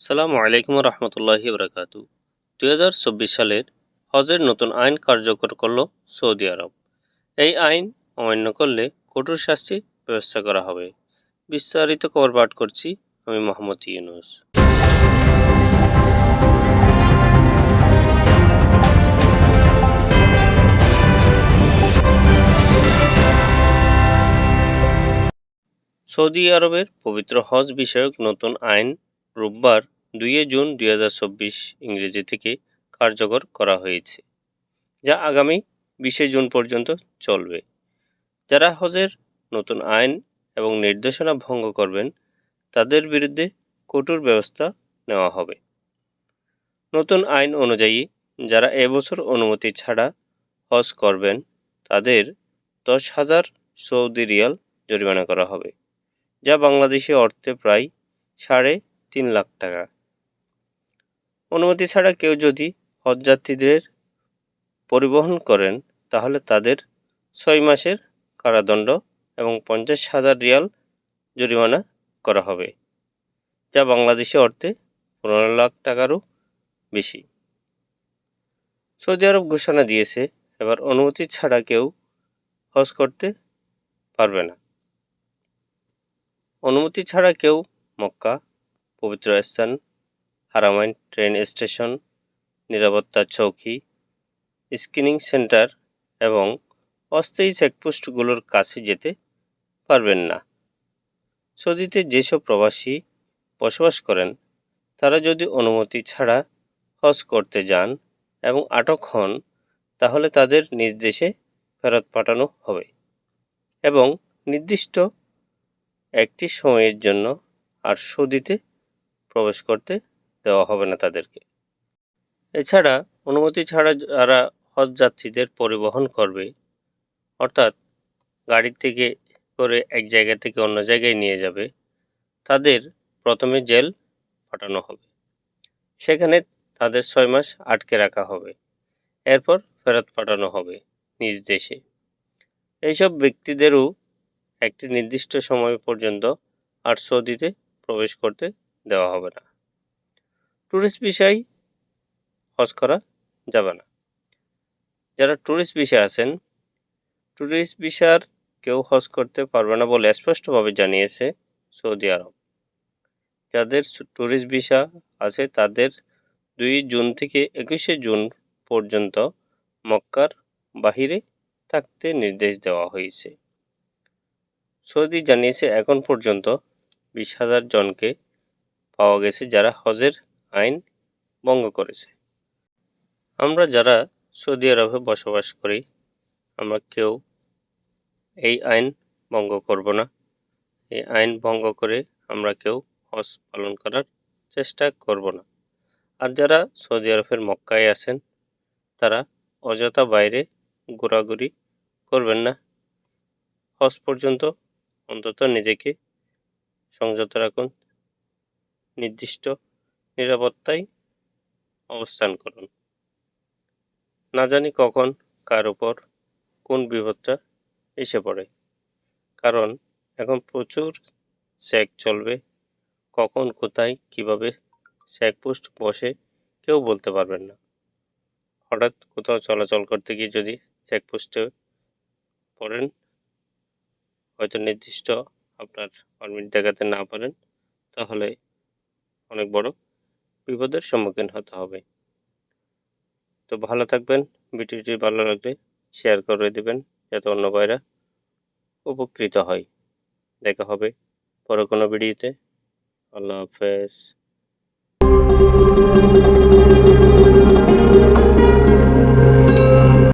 সালামু আলাইকুম রহমতুল্লাহি বরকাতু দুই হাজার চব্বিশ সালের হজের নতুন আইন কার্যকর করল সৌদি আরব। এই আইন অমান্য করলে কঠোর শাস্তি ব্যবস্থা করা হবে। বিস্তারিত খবর পাঠ করছি আমি মোহাম্মদ ইউনুস। সৌদি আরবের পবিত্র হজ বিষয়ক নতুন আইন রোববার দুইয়ে জুন দুই হাজার চব্বিশ ইংরেজি থেকে কার্যকর করা হয়েছে, যা আগামী বিশে জুন পর্যন্ত চলবে। যারা হজের নতুন আইন এবং নির্দেশনা ভঙ্গ করবেন, তাদের বিরুদ্ধে কঠোর ব্যবস্থা নেওয়া হবে। নতুন আইন অনুযায়ী, যারা এবছর অনুমতি ছাড়া হজ করবেন, তাদের দশ হাজার সৌদি রিয়াল জরিমানা করা হবে, যা বাংলাদেশি অর্থে প্রায় সাড়ে তিন লাখ টাকা। অনুমতি ছাড়া কেউ যদি হজযাত্রীদের পরিবহন করেন, তাহলে তাদের ছয় মাসের কারাদণ্ড এবং পঞ্চাশ হাজার রিয়াল জরিমানা করা হবে, যা বাংলাদেশি অর্থে পনেরো লাখ টাকারও বেশি। সৌদি আরব ঘোষণা দিয়েছে, এবার অনুমতি ছাড়া কেউ হজ করতে পারবে না। অনুমতি ছাড়া কেউ মক্কা পবিত্র স্থান, হারামাইন ট্রেন স্টেশন, নিরাপত্তা চৌকি, স্ক্রিনিং সেন্টার এবং অস্থায়ী চেকপোস্টগুলোর কাছে যেতে পারবেন না। সৌদিতে যেসব প্রবাসী বসবাস করেন, তারা যদি অনুমতি ছাড়া হজ করতে যান এবং আটক হন, তাহলে তাদের নিজ দেশে ফেরত পাঠানো হবে এবং নির্দিষ্ট একটি সময়ের জন্য আর সৌদিতে প্রবেশ করতে দেওয়া হবে না তাদেরকে। এছাড়া অনুমতি ছাড়া যারা হজ যাত্রীদের পরিবহন করবে, অর্থাৎ গাড়ি থেকে করে এক জায়গা থেকে অন্য জায়গায় নিয়ে যাবে, তাদের প্রথমে জেল পাঠানো হবে। সেখানে তাদের ছয় মাস আটকে রাখা হবে। এরপর ফেরত পাঠানো হবে নিজ দেশে। এইসব ব্যক্তিদেরও একটি নির্দিষ্ট সময় পর্যন্ত আর সৌদিতে প্রবেশ করতে দেওয়া হবে না। ট্যুরিস্ট বিষয় হজ করা যাবে না। যারা ট্যুরিস্ট বিষয় আছেন ট্যুরিস্ট ভিসার কেউ হজ করতে পারবে না বলে স্পষ্টভাবে জানিয়েছে সৌদি আরব। যাদের ট্যুরিস্ট ভিসা আছে, তাদের দুই জুন থেকে একুশে জুন পর্যন্ত মক্কার বাহিরে থাকতে নির্দেশ দেওয়া হয়েছে। সৌদি জানিয়েছে, এখন পর্যন্ত বিশ হাজার জনকে পাওয়া গেছে যারা হজের আইন ভঙ্গ করেছে। আমরা যারা সৌদি আরবে বসবাস করি, আমরা কেউ এই আইন ভঙ্গ করব না। এই আইন ভঙ্গ করে আমরা কেউ হজ পালন করার চেষ্টা করব না। আর যারা সৌদি আরবের মক্কায় আছেন, তারা অযথা বাইরে ঘোরাঘুরি করবেন না। হজ পর্যন্ত অন্তত নিজেকে সংযত রাখুন। নির্দিষ্ট নিরাপত্তায় অবস্থান করুন। না জানি কখন, কার উপর, কোন বিপদটা এসে পড়ে। কারণ এখন প্রচুর চেক চলবে। কখন, কোথায়, কীভাবে স্যাক পোস্ট বসে কেউ বলতে পারবেন না। হঠাৎ কোথাও চলাচল করতে গিয়ে যদি চেকপোস্টে পড়েন, হয়তো নির্দিষ্ট আপনার পারমিট দেখাতে না পারেন, তাহলে অনেক বড় বিপদের সম্মুখীন হতে হবে। তো ভালো থাকবেন, ভিডিওটি ভালো লাগলে শেয়ার করে দেবেন, যাতে অন্য ভাইরা উপকৃত হয়। দেখা হবে পরে কোনো ভিডিওতে। আল্লাহ হাফেজ।